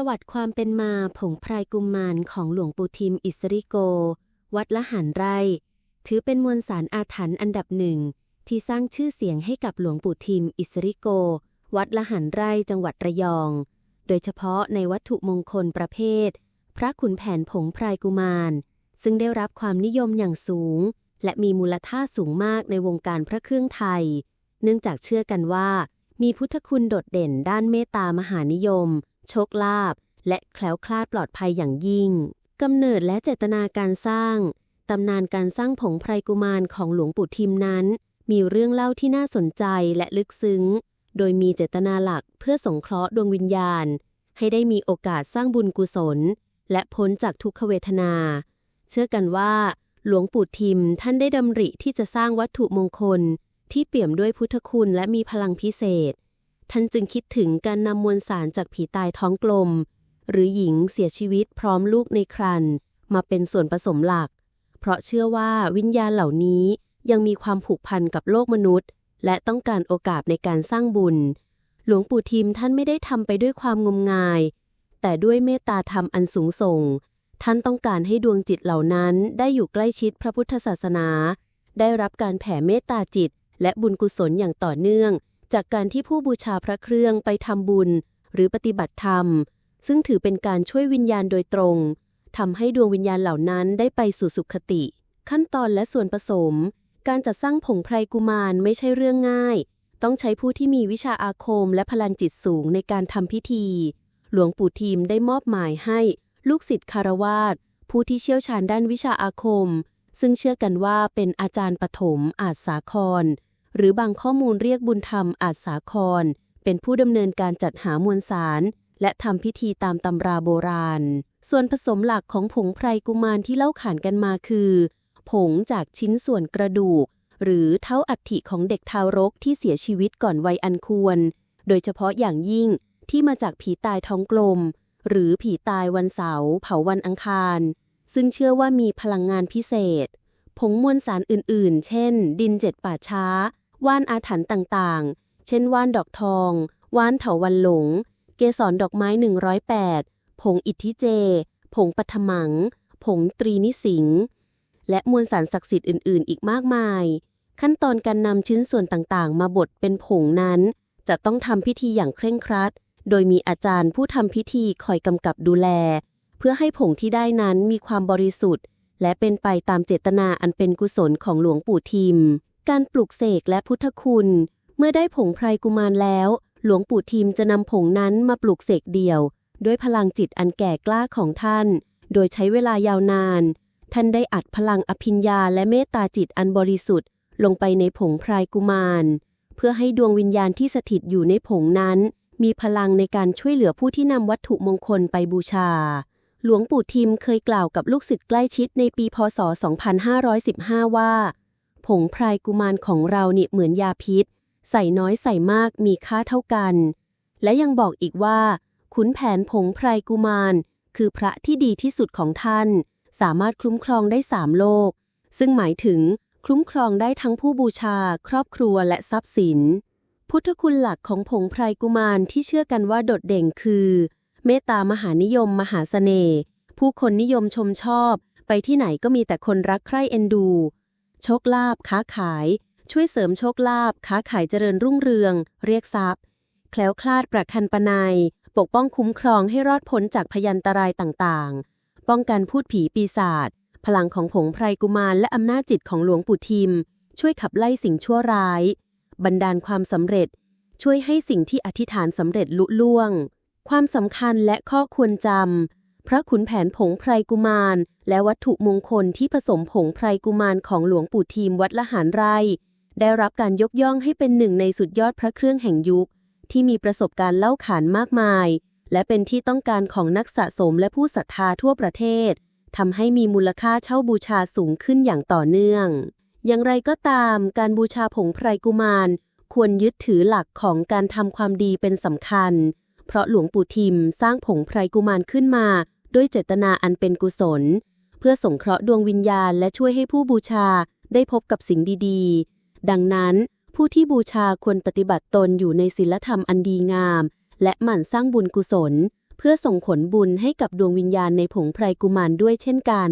ประวัติความเป็นมาผงไพรกุมมารของหลวงปู่ทิมอิสริโก วัดละหันไร่ ถือเป็นมวลสารอาถรรพ์อันดับหนึ่ง ที่สร้างชื่อเสียงให้กับหลวงปู่ทิมอิสริโก วัดละหันไร่จังหวัดระยอง โดยเฉพาะในวัตถุมงคลประเภท พระขุนแผนผงไพรกุมาร ซึ่งได้รับความนิยมอย่างสูง และมีมูลค่าสูงมากในวงการพระเครื่องไทย เนื่องจากเชื่อกันว่า มีพุทธคุณโดดเด่นด้านเมตตามหานิยม โชคลาภและแคล้วคลาดปลอดภัยอย่างยิ่งกำเนิดและเจตนาการสร้างตำนานการสร้างผงไพรกุมารของหลวงปู่ทิมนั้น มีเรื่องเล่าที่น่าสนใจและลึกซึ้ง โดยมีเจตนาหลักเพื่อสงเคราะห์ดวงวิญญาณ ให้ได้มีโอกาสสร้างบุญกุศล และพ้นจากทุกขเวทนา เชื่อกันว่า หลวงปู่ทิมท่านได้ดำริที่จะสร้างวัตถุมงคล ที่เปี่ยมด้วยพุทธคุณและมีพลังพิเศษ ท่านจึงคิดถึงการนำมวลสารจากผีตายท้องกลม หรือหญิงเสียชีวิตพร้อมลูกในครรภ์มาเป็นส่วนผสมหลัก เพราะเชื่อว่าวิญญาณเหล่านี้ยังมีความผูกพันกับโลกมนุษย์ และต้องการโอกาสในการสร้างบุญ หลวงปู่ทิมท่านไม่ได้ทำไปด้วยความงมงาย แต่ด้วยเมตตาธรรมอันสูงส่ง ท่านต้องการให้ดวงจิตเหล่านั้นได้อยู่ใกล้ชิดพระพุทธศาสนา ได้รับการแผ่เมตตาจิต และบุญกุศลอย่างต่อเนื่อง จากการที่ผู้บูชาพระเครื่องไปทำบุญ หรือปฏิบัติธรรม ซึ่งถือเป็นการช่วยวิญญาณโดยตรงทำให้ดวงวิญญาณเหล่านั้นได้ไปสู่สุขติ ขั้นตอนและส่วนผสม การจัดสร้างผงไพรกุมารไม่ใช่เรื่องง่าย ต้องใช้ผู้ที่มีวิชาอาคมและพลังจิตสูงในการทำพิธี หลวงปู่ทีมได้มอบหมายให้ลูกศิษย์คารวาสผู้ที่เชี่ยวชาญด้านวิชาอาคม ซึ่งเชื่อกันว่าเป็นอาจารย์ปฐมอาจสาคร หรือบางข้อมูลเรียกบุญธรรมอาจสาคร เป็นผู้ดำเนินการจัดหามวลสาร และทำพิธีตามตำราโบราณ ส่วนผสมหลักของผงไพรกุมารที่เล่าขานกันมาคือ ผงจากชิ้นส่วนกระดูก หรือเท่าอัฐิของเด็กทารกที่เสียชีวิตก่อนวัยอันควร โดยเฉพาะอย่างยิ่งที่มาจากผีตายท้องกลม หรือผีตายวันเสาร์เผาวันอังคาร ซึ่งเชื่อว่ามีพลังงานพิเศษ ผงมวลสารอื่นๆ เช่น ดินเจ็ดป่าช้า ว่านอาถรรพ์ต่างๆ เช่นว่านดอกทอง ว่านเถาวันหลง เกสรดอกไม้ 108 ผงอิทธิเจ ผงปัทมัง ผงตรีนิสิง และมวลสารศักดิ์สิทธิ์อื่นๆ อีกมากมาย ขั้นตอนการนำชิ้นส่วนต่างๆ มาบดเป็นผงนั้น จะต้องทำพิธีอย่างเคร่งครัด โดยมีอาจารย์ผู้ทำพิธีคอยกำกับดูแล เพื่อให้ผงที่ได้นั้นมีความบริสุทธิ์ และเป็นไปตามเจตนาอันเป็นกุศลของหลวงปู่ทิม การปลุกเสกและพุทธคุณ เมื่อได้ผงไพรกุมารแล้ว หลวงปู่ทิมจะนำผงนั้นมาปลุกเสกเดี่ยว ด้วยพลังจิตอันแก่กล้าของท่าน โดยใช้เวลายาวนาน ท่านได้อัดพลังอภิญญาและเมตตาจิตอันบริสุทธิ์ ลงไปในผงไพรกุมาร เพื่อให้ดวงวิญญาณที่สถิตอยู่ในผงนั้น มีพลังในการช่วยเหลือผู้ที่นำวัตถุมงคลไปบูชา หลวงปู่ทิมเคยกล่าวกับลูกศิษย์ใกล้ชิดในปีพศ 2515 ว่า ผงไพรกุมารของเราเนี่ยเหมือนยาพิษ ใส่น้อยใส่มากมีค่าเท่ากัน และยังบอกอีกว่า ขุนแผนผงไพรกุมาร คือพระที่ดีที่สุดของท่าน สามารถคุ้มครองได้สามโลก ซึ่งหมายถึงคุ้มครองได้ทั้งผู้บูชา ครอบครัวและทรัพย์สิน พุทธคุณหลักของผงไพรกุมารที่เชื่อกันว่าโดดเด่นคือ เมตตามหานิยมมหาเสน่ห์ผู้คนนิยมชมชอบ ไปที่ไหนก็มีแต่คนรักใคร่เอ็นดู โชคลาภค้าขาย ช่วยเสริมโชคลาภค้าขายเจริญรุ่งเรือง เรียกทรัพย์ แคล้วคลาดประคันปนัยปกป้องคุ้มครองให้รอดพ้นจากพยันตรายต่างๆ ป้องกันพูดผีปีศาจพลังของผงไพรกุมารและอำนาจจิตของหลวงปู่ทิม ช่วยขับไล่สิ่งชั่วร้าย บันดาลความสำเร็จ ช่วยให้สิ่งที่อธิษฐานสำเร็จลุล่วง ความสำคัญและข้อควรจำ พระขุนแผนผงไพรกุมาร และวัตถุมงคลที่ผสมผงไพรกุมารของหลวงปู่ทีมวัดละหารไร่ ได้รับการยกย่องให้เป็นหนึ่งในสุดยอดพระเครื่องแห่งยุค ที่มีประสบการณ์เล่าขานมากมาย และเป็นที่ต้องการของนักสะสมและผู้ศรัทธาทั่วประเทศทำให้มีมูลค่าเช่าบูชาสูงขึ้นอย่างต่อเนื่อง อย่างไรก็ตาม การบูชาผงไพรกุมาร ควรยึดถือหลักของการทำความดีเป็นสำคัญ เพราะหลวงปู่ทิมสร้างผงไพรกุมารขึ้นมา ด้วยเจตนาอันเป็นกุศล เพื่อสงเคราะห์ดวงวิญญาณและช่วยให้ผู้บูชาได้พบกับสิ่งดีๆ ดังนั้น ผู้ที่บูชาควรปฏิบัติตนอยู่ในศีลธรรมอันดีงาม และหมั่นสร้างบุญกุศล เพื่อส่งผลบุญให้กับดวงวิญญาณในผงไพรกุมารด้วยเช่นกัน